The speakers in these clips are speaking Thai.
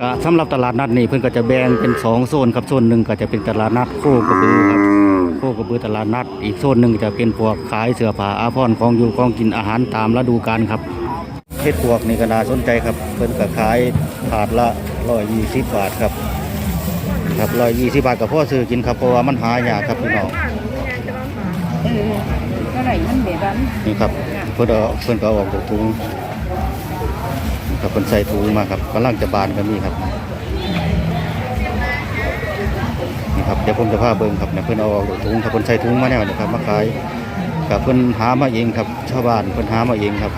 ก็สำหรับตลาดนัดนี่เพิ่นก็จะแบ่งเป็นสองโซนครับโซนหนึ่งก็จะเป็นตลาดนัดโคกระบือครับโคกระบือตลาดนัด อีกโซนหนึ่งจะเป็นพวกขายเสื้อผ้าอาภรณ์ของอยู่ของกินอาหารตามฤดูกาลครับเฮ็ดพวกนี่ก็น่าสนใจครับเพิ่นก็ขายถาดละ120บาทครับครับ120บาทก็พอซื้อกินครับเพราะว่ามันหายากครับพี่น้องเออก็ไหลมันแบบนั้นนี่ครับเพิ่นเอาเพิ่นก็เอาออกจากถุง ครับเพิ่นใส่ถุงมาครับกำลังจะบานก็มีครับนี่ครับเดี๋ยวผมจะพาเบิ่งครับเนี่ยเพิ่นเอาออกจากถุงครับเพิ่นใส่ถุงมาแนวนี่ครับมาขายครับเพิ่นหามาเองครับชาวบ้านเพิ่นหามาเองครับ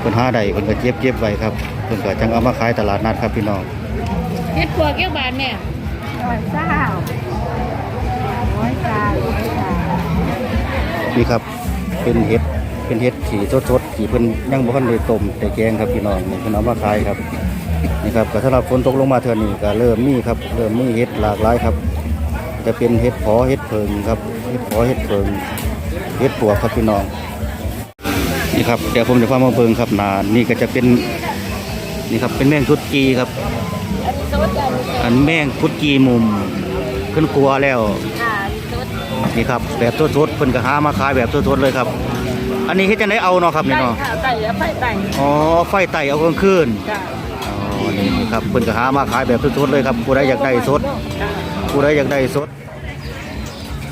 เพิ่นหาได้เพิ่นก็เก็บเก็บไว้ครับเพิ่นก็จังเอามาขายตลาดนัดครับพี่น้องเฮ็ดพวกเกี่ยวบานแม่ร้อยเศร้าร้อยเศร้าร้อยเศร้านี่ครับเป็นเห็ด เป็นเห็ดขี่สดๆขี่เพิ่นยังบ่ทันได้ต้มแต่แกงครับพี่น้องนี่เพิ่นเอามาขายครับนี่ครับก็สำหรับฝนตกลงมาเทื่อนี้ก็เริ่มมีครับเริ่มมีเห็ดหลากหลายครับจะเป็นเห็ดเพอเห็ดเพิงครับเห็ดเพอเห็ดเพิงเห็ดปวกครับพี่น้องนี่ครับเดี๋ยวผมจะพามาเบิ่งครับนานี่ก็จะเป็นนี่ครับเป็นแมงพุดกีครับ อันแมงพุดกีมุมขึ้นกลัวแล้วอ่าสดนี่ครับแบบสดๆเพิ่นก็หามาขายแบบสดๆเลยครับ อันนี้เฮ็ดจังไดเอาเนาะครับนี่ไก่เนาะค่ะไก่แล้วไฟไก่อ๋อไฟไต่เอากลางคืนจ้าอ๋อนี่ครับเพิ่นก็หามาขายแบบสดๆเลยครับผู้ใดอยากได้สด จ้าผู้ใดอยากได้สด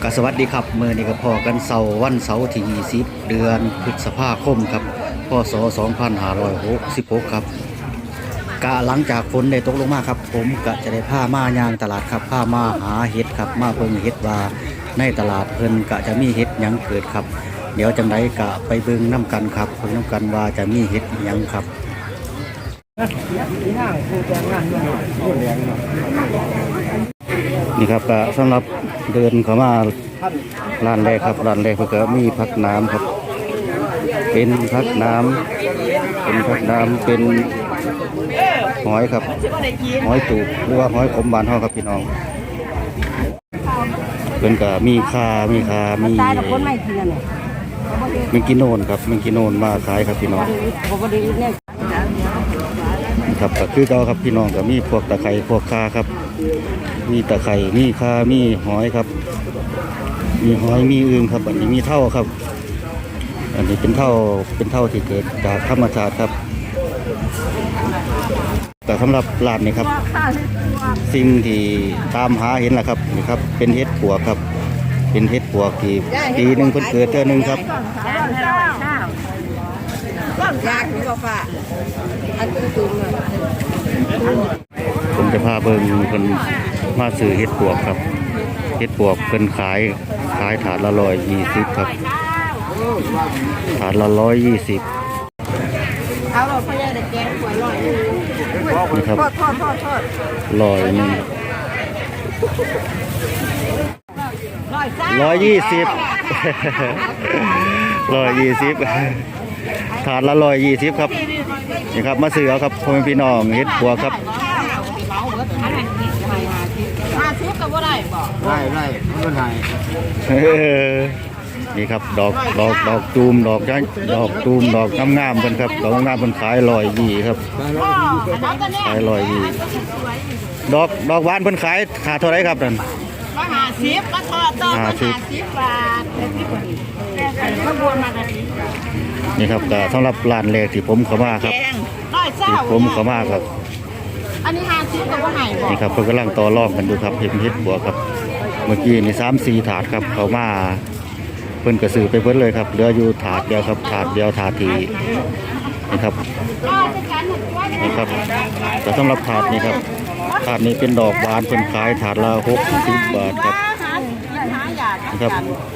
ก็สวัสดีครับมื้อนี้ก็พอกันเสาร์วันเสาร์ที่20เดือนพฤษภาคมครับพศ2566ครับกะหลังจากฝนได้ตกลงมาครับ ผมก็จะได้ผ้ามายางตลาดครับผ้ามาหาเห็ดครับมาเบิ่งเห็ดว่าในตลาดเพิ่นก็จะมีเห็ดหยังเกิดครับ เดี๋ยวจังไดกะไปเบิ่งน้ำกันครับเบิ่งน้ำกันว่าจะมีเห็ดยังครับนี่ครับก็สำหรับเดินเข้ามาร้านแรกครับร้านแรกเพื่อก็มีพักน้ำครับ เป็นพักน้ำเป็นพักน้ำเป็นหอยครับหอยตูบหรือว่าหอยขมบานเฮาครับพี่น้องเป็นก็มีคามีคามีตาย แม่เทียนกิโนนครับมีกิโนนมาขายครับพี่น้องนี่ครับก็คือเก่าครับพี่น้องก็มีพวกตะไคร้พวกคาครับ มีตะไคร้มีคามีหอยครับ มีหอยมีอึ่งครับอันนี้มีเท่าครับ อันนี้เป็นเท่าเป็นเท่าที่เกิดจากธรรมชาติครับ แต่สำหรับร้านนี้ครับ สิ่งที่ตามหาเห็นแหละครับนี่ครับเป็นเห็ดปัวครับ เป็นเห็ดปวกที่ปีหนึ่งเพิ่นเกิดเท่อหนึงครับร้อยเศร้าร้อยยากที่ว่าฝ่าอันตุ้มตุ้มอะผมจะพาเบิ่งเพิ่นมาซื้อเห็ดปวกครับเห็ดปวกเพิ่นขายขายถาดละร้อยยี่สิบครับถาดละร้อยยี่สิบเอาเราพยายามแกงหัวลอยนี่ครับทอดทอดทอดทอดร้อยหนึ่ง ร้อยเศร้าร้อยยี่สิบร้อยยี่สิบถาดละร้อยยี่สิบครับนี่ครับมาซื้อเอาครับพ่อแม่พี่น้องเห็ดปวกครับห้าสิบก็บ่ได้บ่ไล่ไล่ไม่เป็นไรเออนี่ครับดอกดอกดอกตูมดอกย้ายดอกตูมดอกงามๆเพิ่นครับดอกงามๆเพิ่นขายร้อยยี่ครับขายร้อยยี่ดอกดอกหวานเพิ่นขายขาเท่าไหรครับนั่นก็ห้า สิบก็ทอดต่อห้าก็สิบห้าสิบบาทก็บวนมากันนี้นี่ครับก็สำหรับร้านแรกที่ผมเข้ามาครับแกงร้อยเศร้าที่ผมเข้ามาครับ อันนี้ห้าสิบก็บ่ให้บ่นี่ครับเพิ่นกำลังต่อรองกันอยู่ครับเห็ดเห็ดบัวครับ เมื่อกี้นี่สามสี่ถาดครับเขามาเพิ่นกระสือไปเพิ่นเลยครับเหลืออยู่ถาดเดียวครับถาดเดียวถาดทีนี่ครับ ก็จะครับแต่สำหรับถาดนี้ครับถาดนี้เป็นดอกบานเพิ่นขายถาดละหกสิบบาทครับนี่ครับ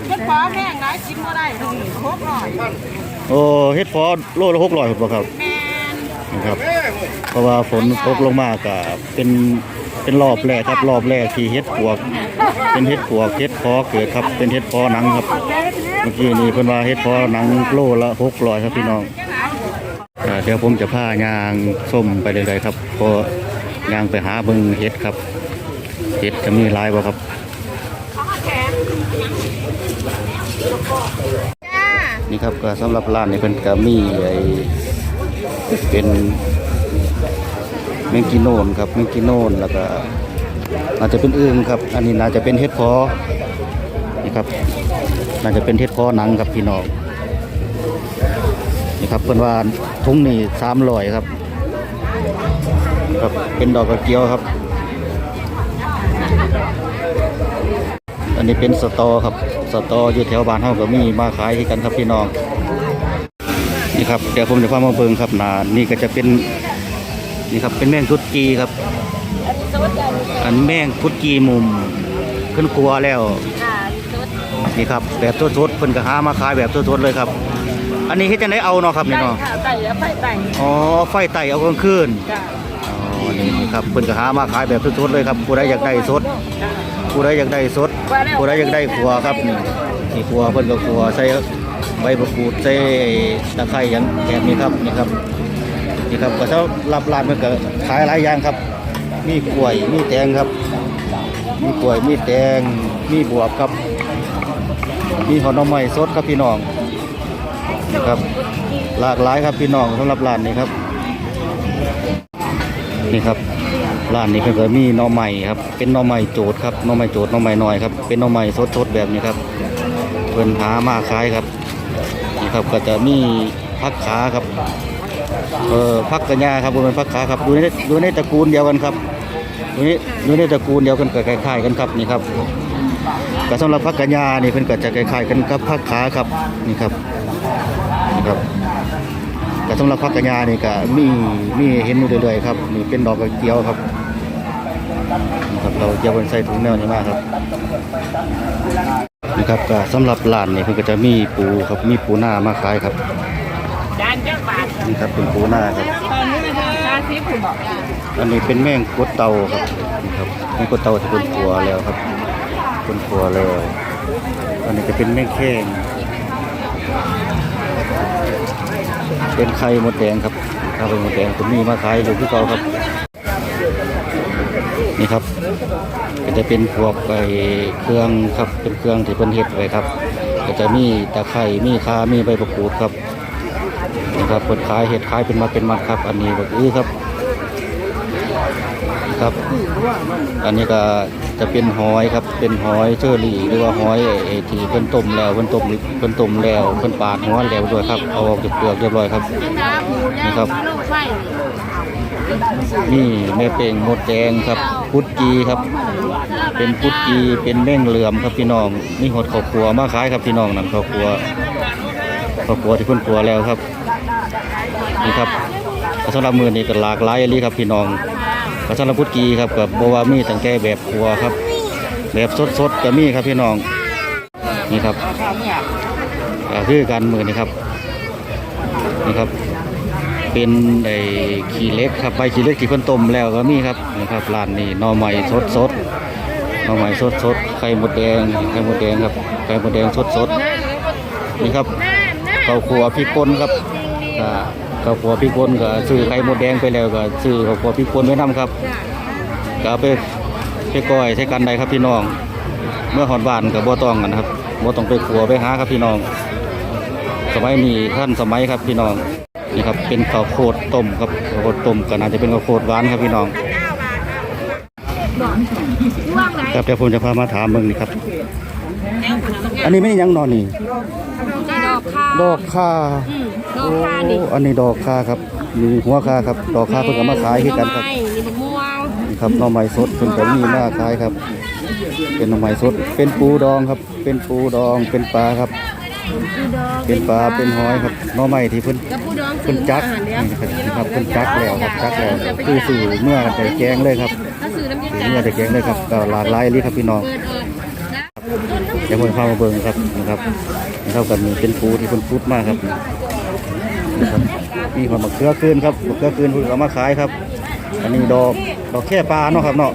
เฮ็ดพอแม่งได้กินบ่ได้ต้องครบหน่อยโอ้เฮ็ดพอโลละหกร้อยครับครับแม่นะครับ เพราะว่าฝนตกลงมาก็เป็นเป็นรอบแรกครับรอบแรกที่เฮ็ดปวก เป็นเฮ็ดปวกเฮ็ดพอเกิดครับเป็นเฮ็ดพอหนังครับ เมื่อกี้นี่เพิ่นว่าเฮ็ดพอหนังโลละหกร้อยครับพี่น้อง เดี๋ยวผมจะพายางส้มไปเลยๆครับพอยางไปหาเบิ่งเฮ็ดครับเฮ็ดจะมีลายบ่ครับนี่ครับก็สำหรับร้านนี่เพิ่นก็มีไอเป็นเมงกีโนนครับแมงกีโนนแล้วก็น่าจะเป็นอึ่งครับ อันนี้น่าจะเป็นเห็ดพอนี่ครับน่าจะเป็นเห็ดพอหนังครับพี่น้อง นี่ครับเพิ่นว่าทุงนี่สามร้อยครับครับเป็นดอกกระเจียวครับ อันนี้เป็นสตอครับสตออยู่แถวบ้านเฮาก็มีมาขายที่กันครับพี่น้องนี่ครับเดี๋ยวผมจะพามาเบิ่งครับนานี่ก็จะเป็นนี่ครับเป็นแมงพุดกีครับ อันแมงพุดกีมุมขึ้นกลัวแล้วค่ะชุดนี่ครับแบบสดๆเพิ่นก็หามาขายแบบสดๆเลยครับ อันนี้เฮ็ดจังไดเอาเนาะครับนี่ไก่เนาะค่ะไก่แล้วไฟไก่อ๋อไฟไต่เอากลางคืนจ้ะอ๋อนี่ครับเพิ่นก็หามาขายแบบสดๆเลยครับผู้ใดอยากได้สดจ้ะผู้ใดอยากได้สดผู้ใดอยากได้ขัวครับนี่นี่ขัวเพิ่นก็ขัวใส่ใบมะกรูดใส่ตะไคร้หยังแบบนี้ครับนี่ครับนี่ครับก็เจ้ารับร้านเพิ่นก็ขายหลายอย่างครับ มีกล้วยมีแตงครับ มีกล้วยมีแตงมีบวบครับ มีหอมหน่อไม้สดครับพี่น้อง นี่ครับ หลากหลายครับพี่น้องสำหรับร้านนี้ครับ นี่ครับร้านนี้เพิ่นก็มีหน่อไม้ครับ เป็นหน่อไม้โจดครับหน่อไม้โจดหน่อไม้น้อยครับ เป็นหน่อไม้สดๆแบบนี้ครับ เพิ่นหามาขายครับนี่ครับก็จะมีผักขาครับ เอ่อผักกระยาครับบ่แม่นผักขาครับอยู่ในอยู่ในตระกูลเดียวกันครับอยู่ในอยู่ในตระกูลเดียวกันก็คล้ายๆกันครับนี่ครับก็สำหรับผักกระยานี่เพิ่นก็จะคล้ายๆกันกับผักขาครับนี่ครับ ครับแต่สำหรับพักกัญญานี่ก็มีมีเห็นอยู่เรื่อยๆครับนี่เป็นดอกกระเจียวครับนี่ครับเราเจียวบนใส่ถุงแนวนี้มากครับนี่ครับก็สำหรับร้านนี่เพิ่นก็จะมีปูครับมีปูหน้ามาขายครับนี่ครับเป็นปูหน้าครับอันนี้เป็นแม่งกดเตาครับนี่ครับแม่งกดเตาที่เป็นขัวแล้วครับเป็นขัวแล้วอันนี้จะเป็นแม่งแข้ง เป็นไข่มดแดงครับไข่มดแดงตัวนี้มาขายอยู่ที่เก่าครับ นี่ครับก็จะเป็นพวกไอ้เครื่องครับเป็นเครื่องที่เป็นเห็ดไว้ครับก็จะมีตะไคร้มีขามีใบมะกูดครับนี่ครับเปิดขายเห็ดขายเป็นมาเป็นมัดครับ อันนี้ก็คือครับนี่ครับ อันนี้ก็ จะเป็นหอยครับ เป็นหอยเชอรี่หรือว่าหอยไอ้ที่เพิ่นต้มแล้วเพิ่นต้มเพิ่นต้มแล้วเพิ่นปาดหัวแล้วด้วยครับ เอาออกจากเปลือกเรียบร้อยครับ นี่ครับ นี่แม่เป่งหมดแดงครับ พุดกีครับ เป็นพุดกีเป็นแม่งเหลื่อมครับพี่น้องนี่หดข้าวครัวมาขายครับพี่น้องนั่นข้าวครัวข้าวครัวที่เพิ่นครัวแล้วครับ นี่ครับสำหรับมือนี่ก็หลากหลายเลยครับพี่น้อง ก็สำหรับพุดกีครับกับบัวามีตั้งแต่แบบครัวครับ แบบสดๆก็มีครับพี่น้องนี่ครับก็คือการมือนี่ครับนี่ครับ เป็นไอ้ขี้เล็กครับใบขี้เล็กที่เพิ่นต้มแล้วก็มีครับนะครับร้านนี้หน่อไม้สดสดๆหน่อไม้สดสดๆไข่หมดแดงไข่หมดแดงครับไข่หมดแดงสดสดๆนี่ครับข้าวขัวพริกป่นครับอ่า ข้าวขัวพริกป่นก็ซื้อไข่มดแดงไปแล้วก็ซื้อข้าวขัวพริกป่นไว้นํครับก็เอาไปไปก้อยใช้กันได้ครับพี่น้อง เมื่อหอดบ้านก็บ่ต้องกันครับบ่ต้องไปขัวไปหาครับพี่น้อง สมัยนี้ท่านสมัยครับพี่น้องนี่ครับเป็นข้าวโพดต้มครับข้าวโพดต้มก็น่าจะเป็นข้าวโพดหวานครับพี่น้องครับเดี๋ยวผมจะพามาถามมืองนี่ครับ อันนี้ไม่ได้หยังนอนนี่ดอกค่ะดอกค่าดอกค่ะนี่โอ้อันนี้ดอกค่าครับนี่หัวค่าครับดอกค่าเพิ่งเอามาขายให้กันครับนี่มะม่วงนี่ครับหน่อไม้สดเพิ่นก็มีมาขายครับ เป็นหน่อไม้สด เป็นปูดองครับ เป็นปูดองเป็นปลาครับเป็นปลาเป็นหอยครับหน่อไม้ที่เพิ่นกับผู้ดองเพิ่นจักนี่ครับเพิ่นจักแล้วครับจักแล้วคือสื่อเมื่อแต่แกงเลยครับถ้าซื้อน้ำจิ้มสื่อเมื่อแต่แกงเลยครับก็หลากหลายเลยครับพี่น้อง เปิดออกนะเดี๋ยวผมพามาเบิ่งครับนะครับนี่เท่ากันนี่เป็นปูที่เพิ่นพุดมากครับนะครับมีความมะเขือคืนครับมะเขือคืนเพิ่นเอามาขายครับ อันนี้ดอกดอกแค่ปลาเนาะครับเนาะ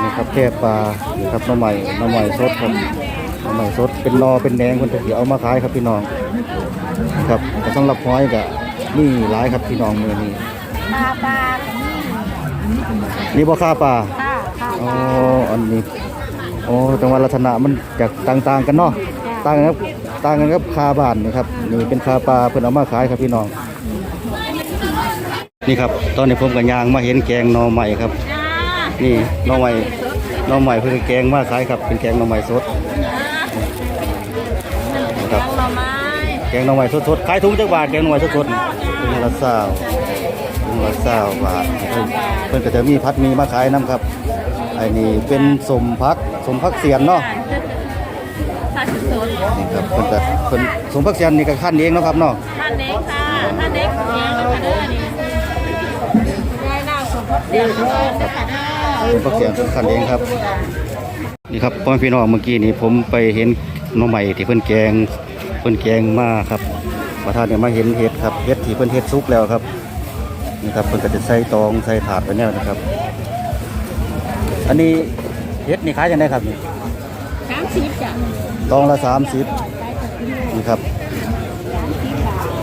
นี่ครับแค่ปลานี่ครับหน้ำใหม่น้ำใหม่สดครับหน้ำใหม่สดเป็นนอเป็นแดงเพิ่นจะเอามาขายครับพี่น้องครับแต่สำหรับหอยก็มีหลายครับพี่น้องมื้อนี้ปลาปลานี่บ่ค่าปลาค่ะค่ะอ๋ออันนี้ โอ้จังหวัดลักษณะมันจากต่างๆกันเนาะต่างกันครับต่างกันครับคาบ้านนะครับนี่เป็นคาปลาเพิ่นเอามาขายครับพี่น้อง นี่ครับ ตอนนี้ผมกับยางมาเห็นแกงหน่อใหม่ครับจ้านี่หน่อใหม่หน่อใหม่เพื่อแกงมาขายครับเป็นแกงหน่อใหม่สดนะครับหน่อไม้แกงหน่อใหม่สดๆขายถุงจักบาทแกงหน่อใหม่สดๆถุงละเศร้าถุงละเศร้าบาทเพิ่นเพิ่นก็จะมีพัดมีมาขายน้ำครับไอ้นี่เป็นสมพักสมพักเสียนเนาะผัดสดนี่ครับเพิ่นก็เพิ่นสมพักเสียนนี่ก็ขั้นเองเนาะครับเนาะท่านเด็กค่ะท่านเด็กเลี้ยงแล้วค่ะเด้อนี่ได้เล่าสมเด็กเลยนะคะเด้อ สมพักเสียนขั้นเองครับนี่ครับพ่อแม่พี่น้องเมื่อกี้นี่ผมไปเห็นหน้องใหม่ที่เพิ่นแกงเพิ่นแกงมาครับประธานเนี่ยมาเห็นเห็ดครับเห็ดที่เพิ่นเห็ดซุกแล้วครับนี่ครับเพิ่นก็จะใส่ตองใส่ถาดไปแนวนะครับ อันนี้เห็ดนี่ขายยังไงครับนี่สามสิบจ้ะตองละสามสิบนี่ครับ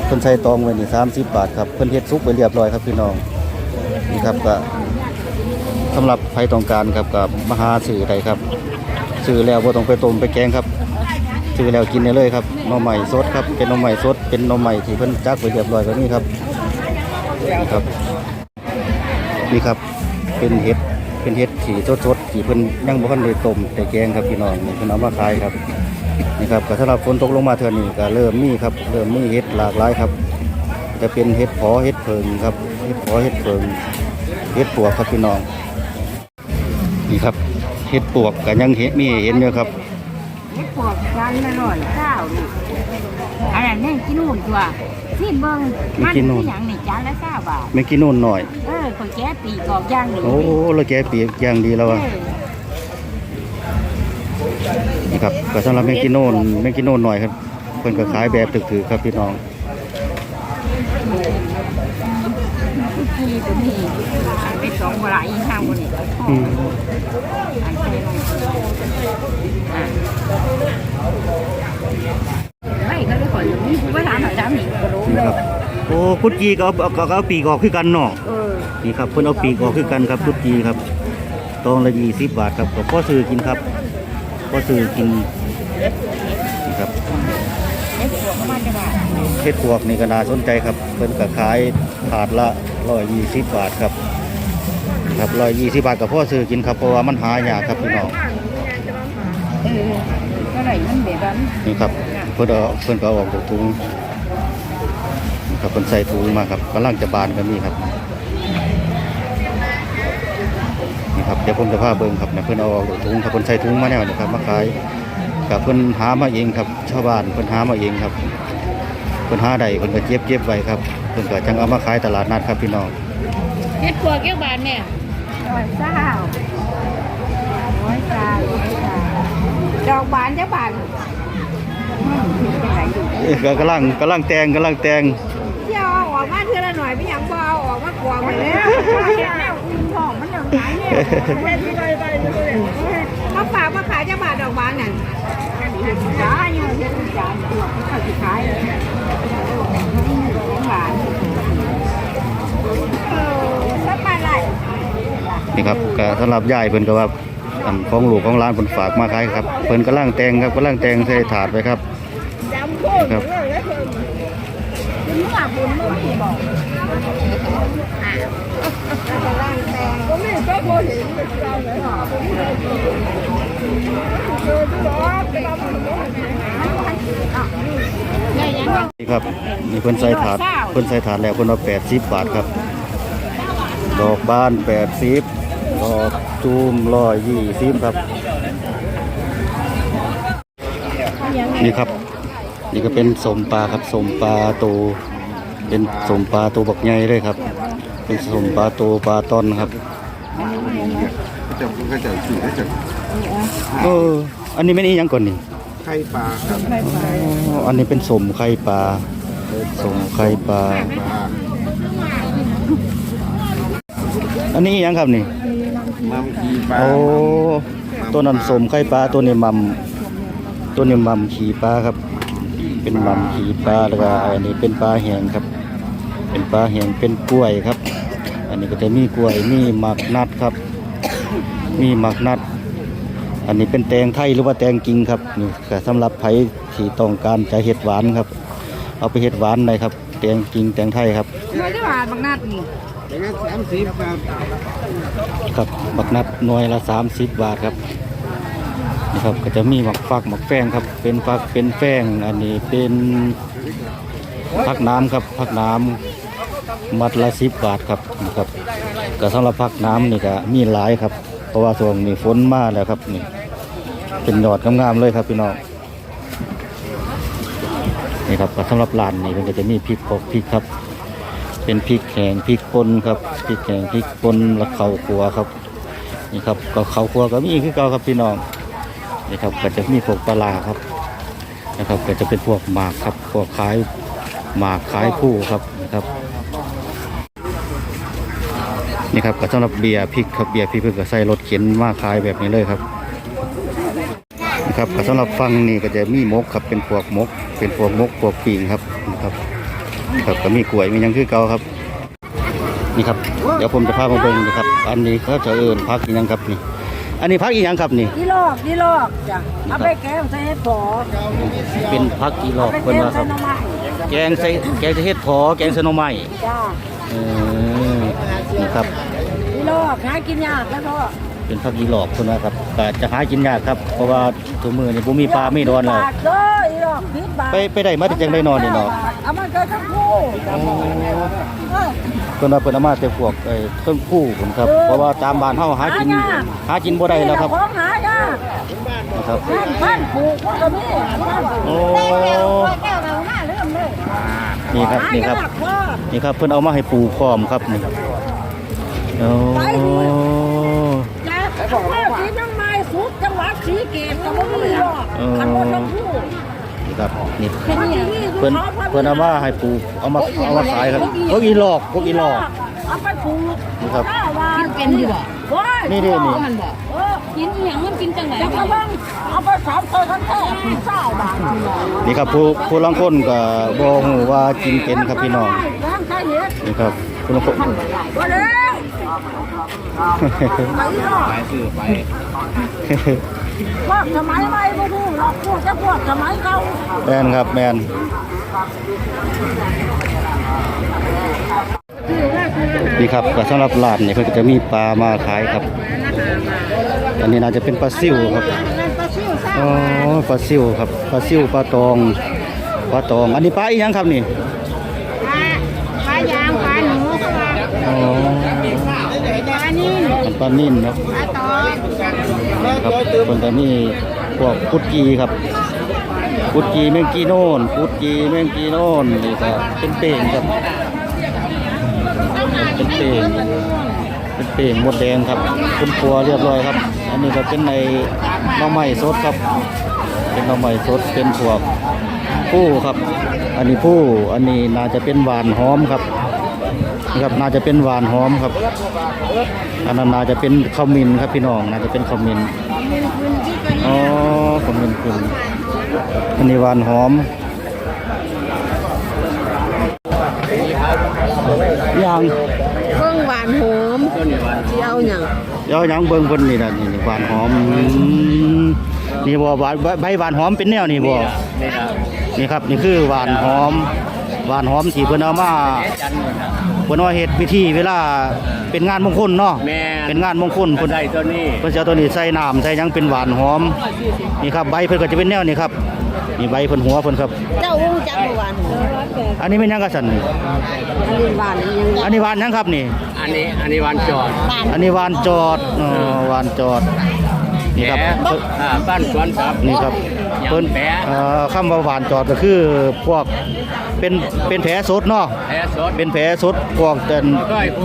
เพิ่นใส่ตองไว้นี่สามสิบบาทครับเพิ่นเฮ็ดซุกไปเรียบร้อยครับพี่น้องนี่ครับก็สำหรับใครต้องการครับกับมาหาซื้อได้ครับซื้อแล้วบ่ต้องไปต้มไปแกงครับซื้อแล้วกินได้เลยครับหน่อใหม่สดครับเป็นหน่อใหม่สดเป็นหน่อใหม่ที่เพิ่นจักไปเรียบร้อยแบบนี้ครับนี่ครับนี่ครับเป็นเห็ด เป็นเห็ดที่สดๆที่เพิ่นยังบ่ทันได้ต้มแต่แกงครับพี่น้องนี่เพิ่นเอามาขายครับนี่ครับก็สำหรับฝนตกลงมาเทื่อนี้ก็เริ่มมีครับเริ่มมีเห็ดหลากหลายครับจะเป็นเห็ดเพอเห็ดเพิงครับเห็ดเพอเห็ดเพิงเห็ดปวกครับพี่น้องนี่ครับเห็ดปวกก็ยังเห็ดมีให้เห็นอยู่ครับเฮ็ดพวกจานละร้อยเก้านี่อันนั้นแม่งกินนู่นตัวที่เบิ่งมันคือหยังนี่จานละเก้าบาทไม่กินนู่นหน่อย เออคนแก่ปีกอกย่างนี่โอ้แล้วแกเปียกอย่างดีแล้วเออะอนี่ครับก็สำหรับแมงกินโน่นแมงกินโน่นหน่อยครับเพิ่นก็ขายแบบถือๆครับพี่น้องที่ตัวนี้อันเป็นสองบลายอีกห้างบนนี้อืมอันเป็นอ่าไม่ก็ได้ขออยู่นี่กูไปถามหน่อยถามนี่ก็รู้นี่เลยครับ โอ้พุทจีก็เอาเอาเอาเอาปีกออกคือกันเนาะเออนี่ครับเพิ่นเอาปีกออกคือกันครับพุทจีครับตองละยี่สิบบาทครับก็พ่อซื้อกินครับพ่อซื้อกินนี่ครับเล็กหัวมาจะบาทเห็ดปวกนี่ก็น่าสนใจครับเพิ่นก็ขายถาดละร้อยยี่สิบบาทครับครับร้อยยี่สิบบาทกับพ่อซื้อกินครับเพราะว่ามันหายากครับพี่น้องเออเท่าไหร่มันแบบนั้นนี่ครับเพิ่นเอาเพิ่นก็เอาออกจากถุงนี่ ครับเพิ่นใส่ถุงมาครับกำลังจะบานก็มีครับนี่ครับเดี๋ยวผมจะพาเบิ่งครับเนี่ยเพิ่นเอาออกจากถุงครับเพิ่นใส่ถุงมาแนวนี่ครับมาขายกับเพิ่นหามาเองครับชาวบ้านเพิ่นหามาเองครับเพิ่นหาได้เพิ่นก็เก็บเก็บไว้ครับเพิ่นก็จังเอามาขายตลาดนัดครับพี่น้องเฮ็ดพวกเกี่ยวบานแม่ร้อยเก้าร้อยเก้าร้อยเก้าดอกบานจะบานอืมเป็นไรอยู่เอ้ยก็กำลังกำลังแต่งกำลังแต่งเที่ยวเออกมาเทื่อละหน่อยไม่ยังบ่เอาออกมากวางไปแล้วเฮ็ดแนวอุ่นท้องมันยังหลายเนี่ยเฮ็ดที่ใดไปเลยมาฝากมาขายจะบาทดอกบานนั่นจ้าอยู่เฮ็ดจานตัวเขาสิขายหวานเออสักบาทไรนี่ครับก็สำหรับยายเพิ่นก็ว่าอันของลูกของร้านเพิ่นฝากมาขายครับเพิ่นกำลังแตงครับกำลังแตงใส่ถาดไว้ครับครเลยแล้ว เพิ่นคุณว่าบุญมึงที่บอกอะแล้วก็ร่างแตงก็ไม่ก็บ่เห็นเป็นเราเลยหรอเออที่บอเป็นเราบ่เห็นอะนี่ยังไงนี่ครับนี่เพิ่นใส่ถาดเพิ่นใส่ถาดแล้วเพิ่นเอา80บาทครับ ดอกบาน80ดสิบดอกจูม120ครับ นี่ครับ นี่ก็เป็นสมปลาครับสมปลาตัวเป็นสมปลาตัวบักใหญ่เลยครับ เป็นสมปลาตัวปลาตอนครับจะก็จะขี่ก็จะเอออันนี้ไม่นี่ยังก่อนนี่ไข่ปลาครับอ๋ออันนี้เป็นสมไข่ปลาสมไข่ปลาปลาอันนี้ยังครับนี่มัมขีปลาโอ้ตัวนั้นสมไข่ปลาตัวนี้มัมตัวนี้มัมขี่ปลาครับ เป็นมัมขี่ปลาแล้วก็อันนี้เป็นปลาแห้งครับ เป็นปลาแห้งเป็นกล้วยครับ อันนี้ก็จะมีกล้วยมีหมักนัดครับ มีหมักนัด อันนี้เป็นแตงไทยหรือว่าแตงกิงครับนี่ก็สำหรับไผที่ต้องการจะเห็ดหวานครับ เอาไปเห็ดหวานได้ครับ แตงกิงแตงไทยครับไม่ได้หวานบางนัดนี่อย่างนั้นสามสิบครับครับบักนัดหน่วยละ30 บาทครับนี่ ครับก็จะมีหมักฟักหมักแฟงครับ เป็นฟักเป็นแฟงอันนี้เป็นพักน้ำครับพักน้ำมัดละ10บบาทครับนะครับก็สำหรับพักน้ำนี่ก็มีหลายครับ เพราะว่าช่วงนี้ฝนมาแล้วครับนี่เป็นยอดงามๆเลยครับพี่น้องนี่ครับก็สำหรับร้านนี่มันก็จะมีพริกปอกพริกครับ เป็นพริกแห้งพริกป่นครับพริกแห้งพริกป่นและเข้าวคั่วครับนี่ครับก็ข้าวคั่วก็มีคือเก่าครับพี่น้อง นี่ครับก็จะมีพวกปลาครับนะครับ ก็จะเป็นพวกหมากครับพวกขายหมากขายผู้ครับนะครับนี่ครับก็สำหรับเบียร์พริกครับเบียร์พริกเพื่อก็ใส่รถเข็นมาขายแบบนี้เลยครับนะครับก็สำหรับฟังนี่ก็จะมีมกครับเป็นพวกมก เป็นพวกมกพวกปิงครับนะครับครับก็มีกล้วยมียังคือเก่าครับนี่ครับ เดี๋ยวผมจะพามาเบิ่งนะครับ อันนี้เขาจะเอิ้นพักอีหยังครับนี่ อันนี้พักอีหยังครับนี่ ดีลอกดีลอกจ้ะเอาไปแกงใส่เห็ดผอเป็นพักอีหลอกไปเพิ่นแกงว่าคใส่รับ หน่อไม้แกงใส่แกงใส่เห็ดพอแกงใส่หน่อไม้จ้าเออนี่ครับดีลอกหากินยากแล้วก็ เป็นพักอีหลอกเพิ่นว่าครับก็จะหากินยากครับ เพราะว่าทุกมื้อนี่บ่มีปลาไม่ดอนแล้วบาทเด้ออีลอกพิษบาทไปไปได้มาแต่จังได้นอนนี่เนาะเอามาเกิดทั้งคู่เออเพิ่นว่าเพิ่นเอามาแต่พวกไอ้เครื่องคู่ผมครับ เพราะว่าตามบ้านเฮาหากินหายากหากินบ่ได้แล้วครับของหายากนะครับพันพันปลูกมันก็มีโอ้แก้วเราหน้าเริ่มเลยนี่ครับนี่ครับหายากพ่อนี่ครับเพิ่นเอามาให้ปลูกพร้อมครับนี่โอ้ จ้าพ่อสีน้ำไม้สุดจังหวัดศรีเกตกับว่ามีหรอกขันว่าทั้งคู่ นี่ ครับนี่เป็นอย่างนี้เพิ่นเพิ่นเอามาให้ปลูกเอามาเอามาขายครับพวกอีหลอกพวกอีหลอกเอาไปปลูกนี่ครับข้าววานเป็นอยู่บ่ว้ายนี่ดินี่มันบ่เออกินอีหยังมันกินจังไหนจะกระบังเอาไปสามตัวทั้งแท่เศร้าบาทนี่ครับผู้ผู้ลางคนก็บ่ฮู้ว่ากินเป็นครับพี่น้องล้างใช้เห็ดนี่ครับผู้ลางคนมาแล้วไปหรอกไปซื้อไป พวกสมัยใหม่ไม่รู้หรอกพวกจะพวกสมัยเก่าแม่นครับแม่นนี่ครับก็สำหรับร้านนี่เพิ่นก็จะมีปลามาขายครับ อันนี้น่าจะเป็นปลาซิวครับอ๋อปลาซิวครับปลาซิวปลาตองปลาตอง อันนี้ปลาอีหยังครับนี่ปลายางปลาหนูก็ว่าอ๋อปลานิ่มปลานิ่นเนาะปลาตอง ครับคนจะมีพวกพุดกีครับพุดกีแมงกีโน่นพุดกีแมงกีโน่นนี่ก็เป็นเป่งครับ เป็นเป่งเป็นเป่งหมดแดงครับคุณครัวเรียบร้อยครับ อันนี้ก็เป็นในน้องไม้สดครับ เป็นน้องไม้สดเป็นพวกผู้ครับ อันนี้ผู้อันนี้น่าจะเป็นหวานหอมครับ นะครับน่าจะเป็นหวานหอมครับอันนั้นน่าจะเป็นข้าวมินครับพี่น้องน่าจะเป็นข้าวมินอ๋อข้าวมินคุณอันนี้หวานหอมอย่างเบิ่งหวานหอมสิเอาหยังเดี๋ยวหยังเบิ่งเพิ่นนี่น่ะนี่นี่หวานหอมอืมนี่บ่หวานใบใบหวานหอมเป็นแนวนี่บ่นี่ครับนี่คือหวานหอมหวานหอมที่เพิ่นเอามา เพิ่นเอาเฮ็ดพิธีเวลาเป็นงานมงคลเนาะแม่น เป็นงานมงคลเพิ่นได้ตัวนี้เพิ่นจะเอาตัวนี้ใส่น้ำใส่หยังเป็นหวานหอมนี่ครับใบเพิ่นก็จะเป็นแนวนี้ครับนี่ใบเพิ่นหัวเพิ่นครับ เจ้าอู้จักบ่หวานหอมอันนี้เป็นหยังกะสันนี่อันนี้หวานยังอันนี้หวานหยังครับนี่ อันนี้อันนี้วันจอดอันนี้หวานจอดเอ๋อหวานจอดนี่ครับ แหเพิ่นอ่าบ้านสวนครับนี่ครับยำเพิ่นแผลเอ่อคำว่าหวานจอดก็คือพวก เป็นเป็นแผลสดเนาะแผลสด เป็นแผลสดพวกแต่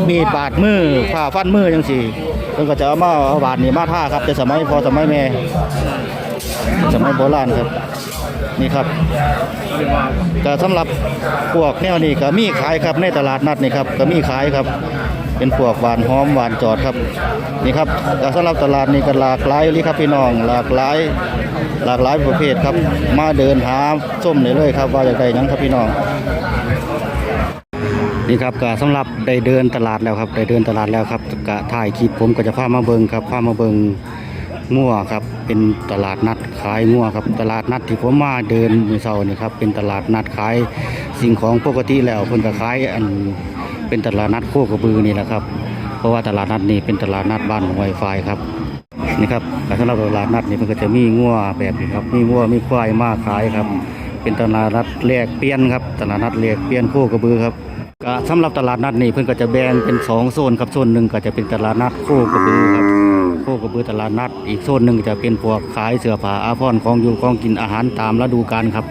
มีดบาดมือผ่าฟันมือจังซี่เพิ่นก็จะเอามาเอาหวานนี่มาท่าครับแต่สมัยพอสมัยแม่สมัยโบราณครับนี่ครับก็สำหรับพวกแนวนี้ก็มีขายครับในตลาดนัดนี่ครับก็มีขายครับ เป็นพวกหวานหอมหวานจอดครับนี่ครับก็สำหรับตลาดนี่ก็หลากหลายเลยครับพี่น้องหลากหลาย หลากหลายประเภทครับ มาเดินหาส้มได้เลยครับ ว่าอยากได้ยังครับพี่น้องนี่ครับก็สำหรับได้เดินตลาดแล้วครับได้เดินตลาดแล้วครับก็ถ่ายคลิปผมก็จะพามาเบิงครับพามาเบิงงัวครับเป็นตลาดนัดขายงัวครับตลาดนัดที่ผมมาเดินมือเช้านี่ครับเป็นตลาดนัดขายสิ่งของปกติแล้วเพิ่นก็ขายอันเป็นตลาดนัดโคกระบือนี่แหละครับเพราะว่าตลาดนัดนี้เป็นตลาดนัดบ้านห้วยไฟครับ นี่ครับสำหรับตลาดนัดนี่มันก็จะมีงัวแบบนี้ครับ มีงัวมีควายมาขายครับ เป็นตลาดนัดแลกเปลี่ยนครับ ตลาดนัดแลกเปลี่ยนโคกระบือครับก็สำหรับตลาดนัดนี่เพิ่นก็จะแบ่งเป็นสองโซนครับโซนหนึ่งก็จะเป็นตลาดนัดโคกระบือครับโคกระบือตลาดนัด อีกโซนหนึ่งจะเป็นพวกขายเสื้อผ้าอาภรณ์ของอยู่ของกินอาหารตามฤดูกาลครับ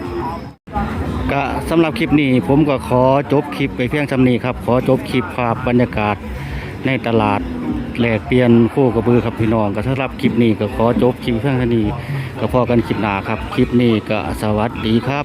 ก็สำหรับคลิปนี้ผมก็ขอจบคลิปไปเพียงเท่านี้ครับ ขอจบคลิปภาพบรรยากาศในตลาด แหลกเปลี่ยนโคกระบือครับพี่น้องก็สำหรับคลิปนี้ก็ขอจบคลิปเพียงเท่านี้ก็พอกันคลิปหน้าครับ คลิปนี้ก็สวัสดีครับ